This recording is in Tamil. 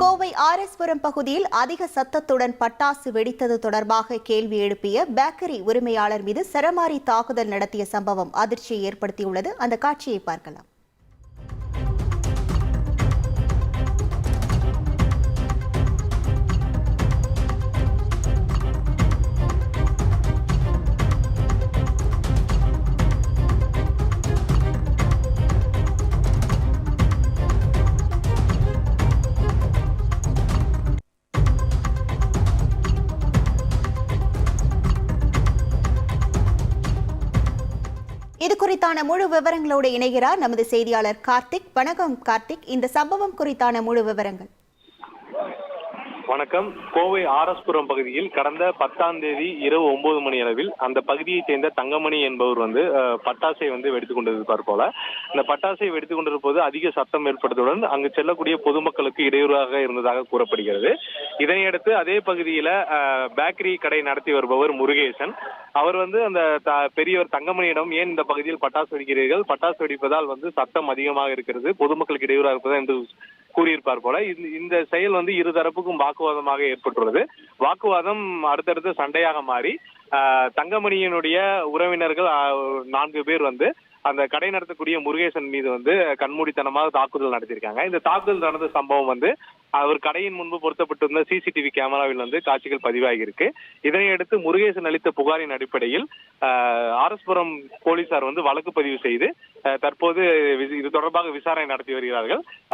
கோவை ஆர்எஸ்புரம் பகுதியில் அதிக சத்தத்துடன் பட்டாசு வெடித்தது தொடர்பாக கேள்வி எழுப்பிய பேக்கரி உரிமையாளர் மீது சரமாரி தாக்குதல் நடத்திய சம்பவம் அதிர்ச்சியை ஏற்படுத்தியுள்ளது. அந்த காட்சியை பார்க்கலாம். இது குறித்தான முழு விவரங்களோடு இணைகிறார் நமது செய்தியாளர் கார்த்திக். வணக்கம் கார்த்திக். இந்த சம்பவம் குறித்தான முழு விவரங்கள். வணக்கம். கோவை ஆரஸ்புரம் பகுதியில் கடந்த பத்தாம் தேதி இரவு ஒன்பது மணி அளவில் அந்த பகுதியைச் சேர்ந்த தங்கமணி என்பவர் வந்து பட்டாசை வந்து வெடித்துக் கொண்டிருப்பார் போல. இந்த பட்டாசை வெடித்துக் கொண்டிருந்த அதிக சத்தம் ஏற்பட்டதுடன் அங்கு செல்லக்கூடிய பொதுமக்களுக்கு இடையூறாக இருந்ததாக கூறப்படுகிறது. இதனையடுத்து அதே பகுதியில பேக்கரி கடை நடத்தி வருபவர் முருகேசன். அவர் வந்து அந்த த- பெரியவர் தங்கமணியிடம் ஏன் இந்த பகுதியில் பட்டாசு வெடிக்கிறீர்கள்? பட்டாசு வெடிப்பதால் வந்து சத்தம் அதிகமாக இருக்கிறது. பொதுமக்களுக்கு இடையூறாக இருப்பதா? என்று கூறியிருப்பார் போல. இந்த- இந்த செயல் வந்து இரு தரப்புக்கும் வாக்குவாதமாக ஏற்பட்டுள்ளது. வாக்குவாதம் அடுத்தடுத்து சண்டையாக மாறி ஆஹ், தங்கமணியினுடைய உறவினர்கள் நான்கு பேர் வந்து அந்த கடை நடத்தக்கூடிய முருகேசன் மீது வந்து கண்மூடித்தனமாக தாக்குதல் நடத்தியிருக்காங்க. இந்த தாக்குதல் நடந்த சம்பவம் வந்து அவர் கடையின் முன்பு பொருத்தப்பட்டிருந்த சிசிடிவி கேமராவில் வந்து காட்சிகள் பதிவாகியிருக்கு. இதனையடுத்து முருகேசன் அளித்த புகாரின் அடிப்படையில் ஆஹ், போலீசார் வந்து வழக்கு பதிவு செய்து தற்போது இது தொடர்பாக விசாரணை நடத்தி வருகிறார்கள்.